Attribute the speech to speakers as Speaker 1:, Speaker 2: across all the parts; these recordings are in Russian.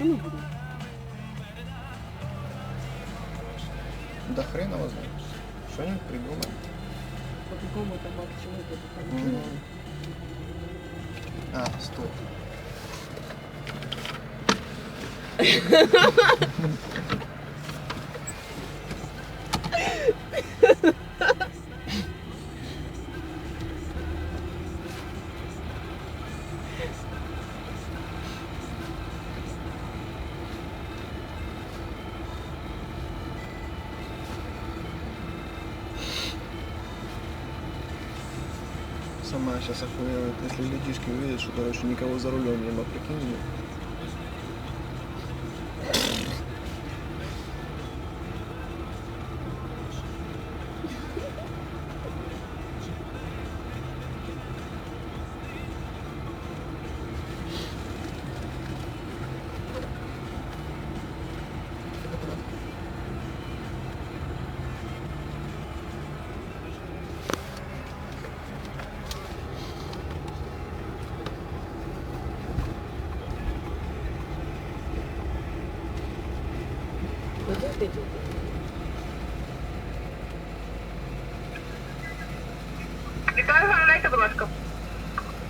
Speaker 1: Ми будемо?
Speaker 2: Да хрен его знает. Что-нибудь придумаем.
Speaker 1: По какому там к чему буде там?
Speaker 2: М. А, стоп. Сама сейчас охуевает, если людишки увидят, что, короче, никого за рулем нема, прикинь.
Speaker 1: Йдеш?
Speaker 3: Вітаю, замовляйте, будь ласка.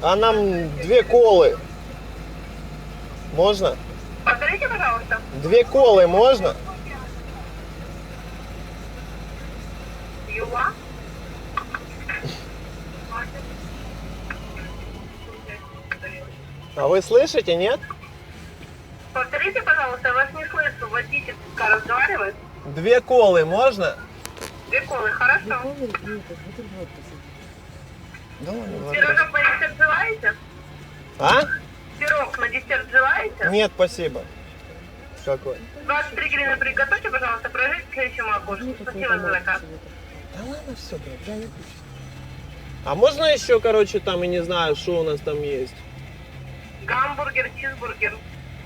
Speaker 2: А нам две колы. Можно?
Speaker 3: Повторите, пожалуйста.
Speaker 2: Две колы можно?
Speaker 3: Юла.
Speaker 2: А вы слышите, нет?
Speaker 3: Повторите, пожалуйста, я вас не слышу. Водитель разговаривает.
Speaker 2: Две колы можно?
Speaker 3: Две колы, хорошо.
Speaker 1: Ніколи ні, так бутерброд посадити.
Speaker 2: Да ладно,
Speaker 3: Пирожок на десерт желаете?
Speaker 2: А?
Speaker 3: Пирог на десерт желаете?
Speaker 2: Нет, спасибо. Какой?
Speaker 3: 23 гривны приготовьте, пожалуйста, прожить к следующему окошку.
Speaker 1: Ні, так
Speaker 3: Спасибо
Speaker 1: не
Speaker 3: за заказ.
Speaker 2: Да ладно, все, блядь.
Speaker 1: Да, я хочу.
Speaker 2: А можно еще, короче, там, я не знаю, что у нас там есть?
Speaker 3: Гамбургер, чизбургер.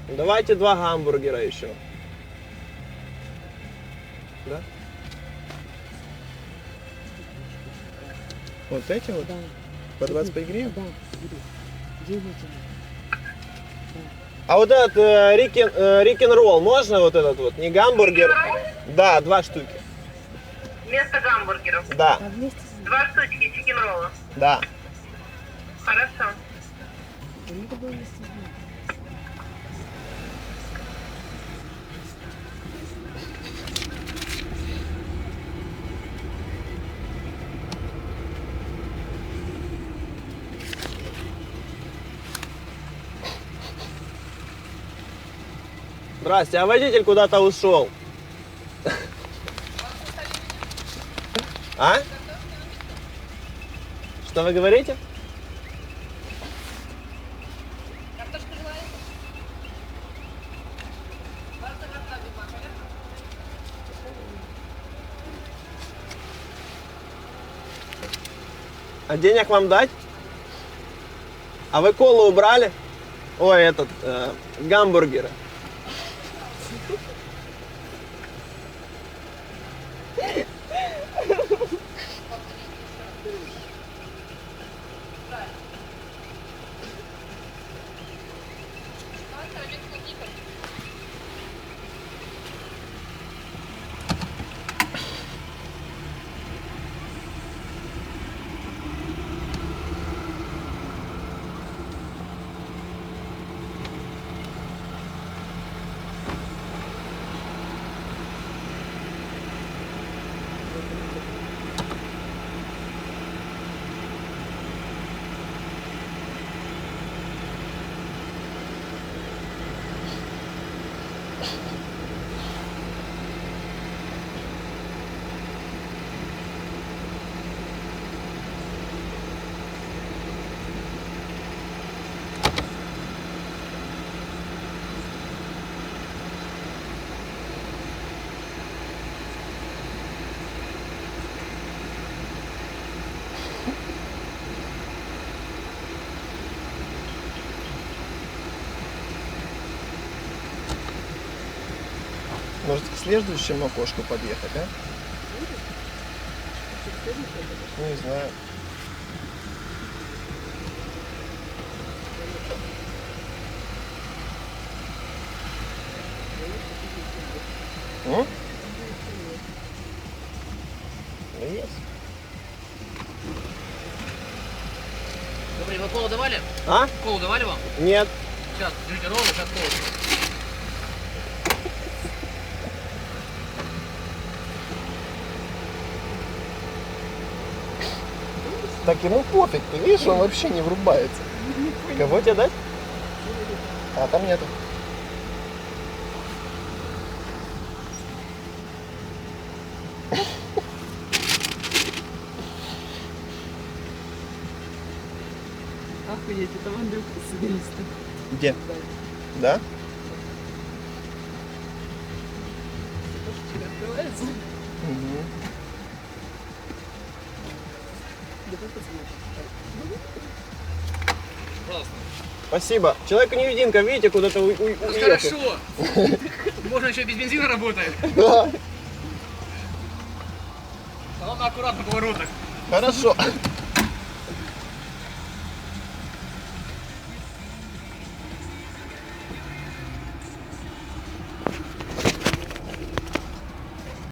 Speaker 2: Давайте два гамбургера еще. Да? Вот эти вот?
Speaker 1: Да.
Speaker 2: По 25 гривен?
Speaker 1: Да.
Speaker 2: А вот этот э, рикен, э, рикен ролл можно вот этот вот? Не гамбургер? Да, два штуки.
Speaker 3: Вместо гамбургеров.
Speaker 2: Да,
Speaker 1: А
Speaker 3: Два штучки чикен-ролла.
Speaker 2: да.
Speaker 3: Хорошо.
Speaker 2: Здрасте, а водитель куда-то ушел. А? Что вы говорите? А денег вам дать? А вы колу убрали? Ой, этот, э, гамбургеры. Может к следующему окошку подъехать, да? Ну, не знаю. М? Есть.
Speaker 4: Добрый, вы колу давали?
Speaker 2: А?
Speaker 4: Колу давали вам?
Speaker 2: Нет.
Speaker 4: Сейчас, держите ровно, сейчас колу.
Speaker 2: Так ему пофиг, ты видишь, он вообще не врубается. Кого тебе дать? А, там нету.
Speaker 1: Охуеть, это Андрюха соберись.
Speaker 2: Где? Да?
Speaker 1: Кошечка
Speaker 2: Спасибо. Человек-невидимка, видите, куда-то у- у-
Speaker 4: Ну,
Speaker 2: уехал.
Speaker 4: хорошо. Можно еще без бензина работает.
Speaker 2: Да,
Speaker 4: Главное аккуратно в поворотах.
Speaker 2: хорошо.